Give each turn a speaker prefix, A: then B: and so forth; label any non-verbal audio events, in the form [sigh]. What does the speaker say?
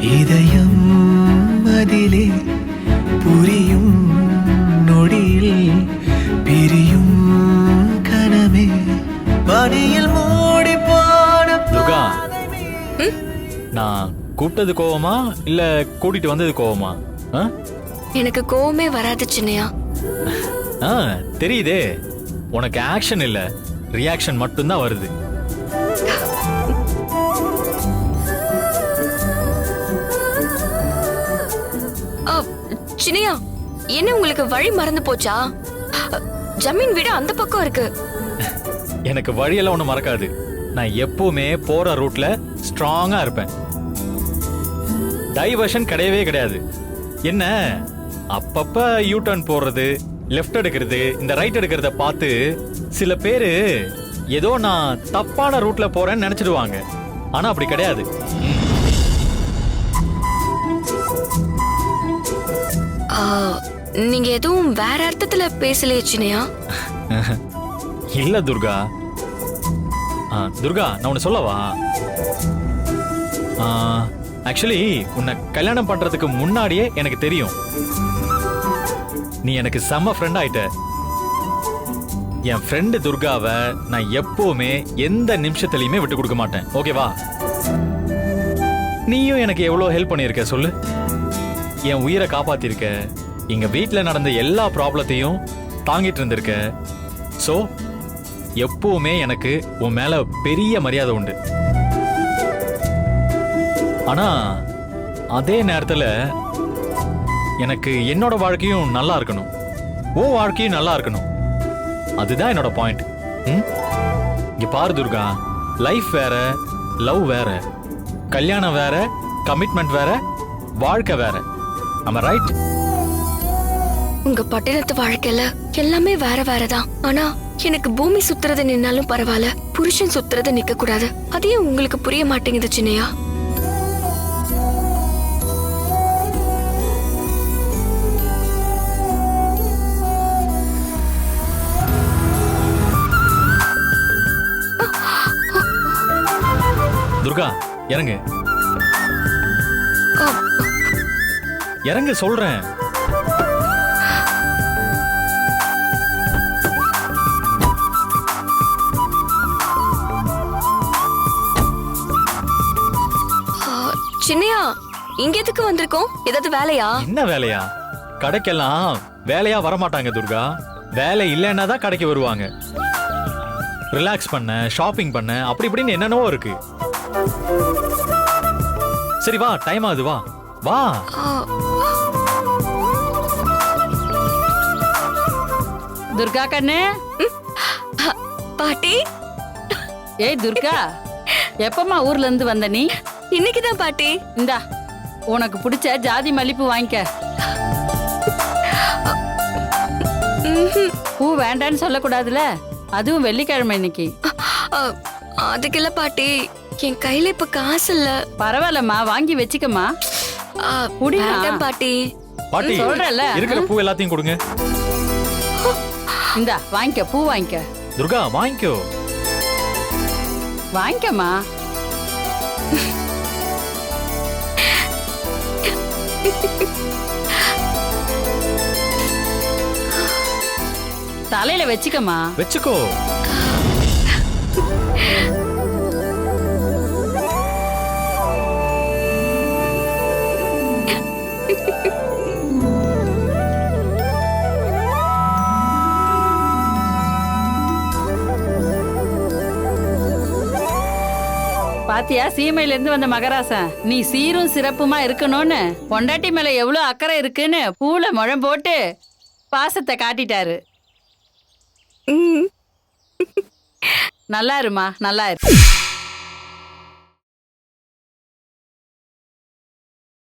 A: இதயம் அதிலே புரியும் நொடியில் பிரியும் கனமே. பணியில் மூடி போன துகா நான் கூப்பிட்டது கோவமா இல்ல கூட்டிட்டு வந்தது கோவமா?
B: எனக்கு கோவமே வராது சின்னையா.
A: தெரியுதே. உனக்கு ஆக்ஷன் இல்ல. ரியாக்ஷன் மட்டும்தான் வருது.
B: சின்னையா என்ன உங்களுக்கு வழி மறந்து போச்சா? ஜமீன் வீடு அந்த பக்கம் இருக்கு.
A: எனக்கு வழியெல்லாம் ஒன்றும் மறக்காது. நான் எப்பவுமே போற ரூட்ல ஸ்ட்ராங்கா இருப்பேன். டைவர்ஷன் கிடையவே கிடையாது. என்ன? அப்பப்ப யூ டர்ன் போடுறது லெஃப்ட் எடுக்கிறது இந்த ரைட் எடுக்கிறத பார்த்து சில பேரு ஏதோ நான் தப்பான ரூட்ல போறேன்னு நினைச்சிடுவாங்க. ஆனா அப்படி கிடையாது.
B: நீங்க எதுவும் வேற அர்த்தத்துல பேசலையே சின்னையா? [laughs]
A: இல்ல துர்கா. ஆ, துர்கா நான் உன்னை சொல்லவா? ஆக்சுவலி உன்னை கல்யாணம் பண்றதுக்கு முன்னாடியே எனக்கு தெரியும். நீ எனக்கு செம்ம ஃப்ரெண்ட் ஆயிட்ட. என் ஃப்ரெண்டு துர்காவை நான் எப்பவுமே எந்த நிமிஷத்துலையுமே விட்டு கொடுக்க மாட்டேன். ஓகேவா நீயும் எனக்கு எவ்வளோ ஹெல்ப் பண்ணியிருக்க சொல்லு. என் உயிரை காப்பாத்திருக்க எங்க வீட்டில் நடந்த எல்லா ப்ராப்ளத்தையும் தாங்கிட்டு இருந்திருக்க. ஸோ எப்பவுமே எனக்கு உன் மேல பெரிய மரியாதை உண்டு. ஆனா அதே நேரத்தில் எனக்கு என்னோட வாழ்க்கையும் நல்லா இருக்கணும். உன் வாழ்க்கையும் நல்லா இருக்கணும். அதுதான் என்னோட பாயிண்ட் இங்க பாரு துர்கா லைஃப் வேற லவ் வேற. கல்யாணம் வேற கமிட்மெண்ட் வேற வாழ்க்கை வேற. ஆமா ரைட்
B: உங்க பட்டணத்து வாழ்க்கையில எல்லாமே வேற வேறதான். ஆனா எனக்கு பூமி சுத்துறது நின்னாலும் பரவாயில்ல. புருஷன் சுத்துறது நிக்க கூடாது அதையும் உங்களுக்கு புரிய மாட்டேங்குது சின்னையா?
A: துர்கா இறங்கு. இறங்கு சொல்றேன்.
B: சின்னையா இங்க எதுக்கு வந்திருக்கோம்? ஏதாவது வேலையா?
A: என்ன வேலையா? கடைக்கெல்லாம் வேலையா வரமாட்டாங்க துர்கா. வேலை இல்லைன்னா தான் கடைக்கு வருவாங்க. ரிலாக்ஸ் பண்ண ஷாப்பிங் பண்ண அப்படி இப்படின்னு என்னென்னவோ இருக்கு. சரி வா டைம் ஆகுது வா. வா.
C: கண்ணு?
B: ஆ, பாட்டி.
C: ஏய் துர்கா எப்பமா ஊர்ல இருந்து வந்த நீ?
B: இன்னைக்குதான் பாட்டி.
C: இந்தா உனக்கு பிடிச்ச ஜாதி மல்லிப்பூ வாங்கிக்க. பூ வேண்டான்னு சொல்லக்கூடாதுல? அதுவும் வெள்ளிக்கிழமை இன்னைக்கு.
B: அதுக்கு இல்ல பாட்டி என் கையில இப்ப காசு இல்ல
C: பரவாயில்லம்மா வாங்கி வச்சுக்கம்மா.
B: பாட்டி.
A: பாட்டி
C: சொல்றேன்ல.
A: இருக்கிற பூ எல்லாத்தையும் கொடுங்க.
C: இந்தா வாங்கிக்க பூ வாங்கிக்க.
A: துர்கா வாங்கிக்கோ.
C: வாங்கிக்கம்மா. தலையில வச்சுக்கம்மா.
A: வச்சுக்கோ.
C: பாத்தியா? சீமையில இருந்து வந்த மகராசன் நீ சீரும் சிறப்புமா இருக்கணும்னு? பொண்டாட்டி மேல எவ்வளவு அக்கறை இருக்குன்னு பூல முழம் போட்டு பாசத்தை காட்டிட்டாரு. நல்லா இருமா நல்லா இரு.